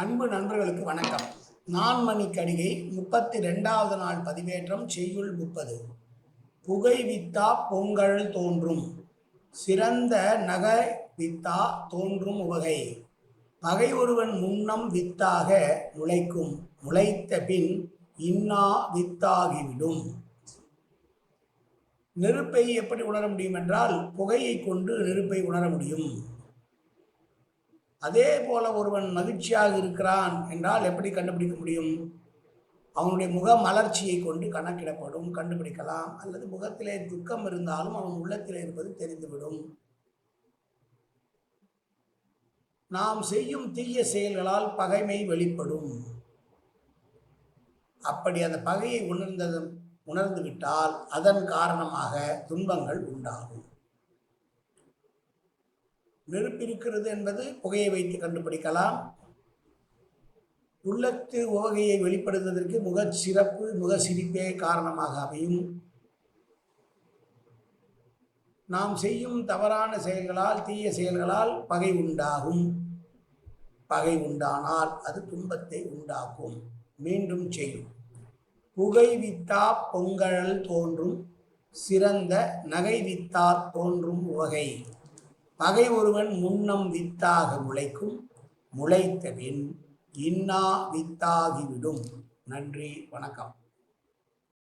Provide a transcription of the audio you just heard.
அன்பு நண்பர்களுக்கு வணக்கம். நான்மணி கடிகை முப்பத்தி ரெண்டாவது நாள் பதிவேற்றம் செய்யுள் முப்பது. புகை வித்தா பொங்கல் தோன்றும். சிறந்த நக வித்தா தோன்றும் உவகை. பகை ஒருவன் முன்னம் வித்தாக நுழைக்கும் முளைத்த பின் இன்னா வித்தாகிவிடும். நெருப்பை எப்படி உணர முடியும் என்றால் புகையை கொண்டு நெருப்பை உணர முடியும். அதே போல ஒருவன் மகிழ்ச்சியாக இருக்கிறான் என்றால் எப்படி கண்டுபிடிக்க முடியும்? அவனுடைய முக மலர்ச்சியை கொண்டு கணக்கிடப்படும் கண்டுபிடிக்கலாம். அல்லது முகத்திலே துக்கம் இருந்தாலும் அவன் உள்ளத்திலே இருப்பது தெரிந்துவிடும். நாம் செய்யும் தீய செயல்களால் பகைமை வெளிப்படும். அப்படி அந்த பகையை உணர்ந்தது உணர்ந்துவிட்டால் அதன் காரணமாக துன்பங்கள் உண்டாகும். நெருப்பு இருக்கிறது என்பது புகையை வைத்து கண்டுபிடிக்கலாம். உள்ளத்து உவகையை வெளிப்படுத்துவதற்கு முகச் சிறப்பு முக சிரிப்பே காரணமாக அமையும். நாம் செய்யும் தவறான செயல்களால் தீய செயல்களால் பகை உண்டாகும். பகை உண்டானால் அது துன்பத்தை உண்டாக்கும். மீண்டும் செய்யும். புகை வித்தா பொங்கழல் தோன்றும் சிறந்த நகை வித்தா தோன்றும் உவகை பகை ஒருவன் முன்னம் வித்தாக முளைக்கும் முளைத்த பின் இன்னா வித்தாகிவிடும். நன்றி வணக்கம்.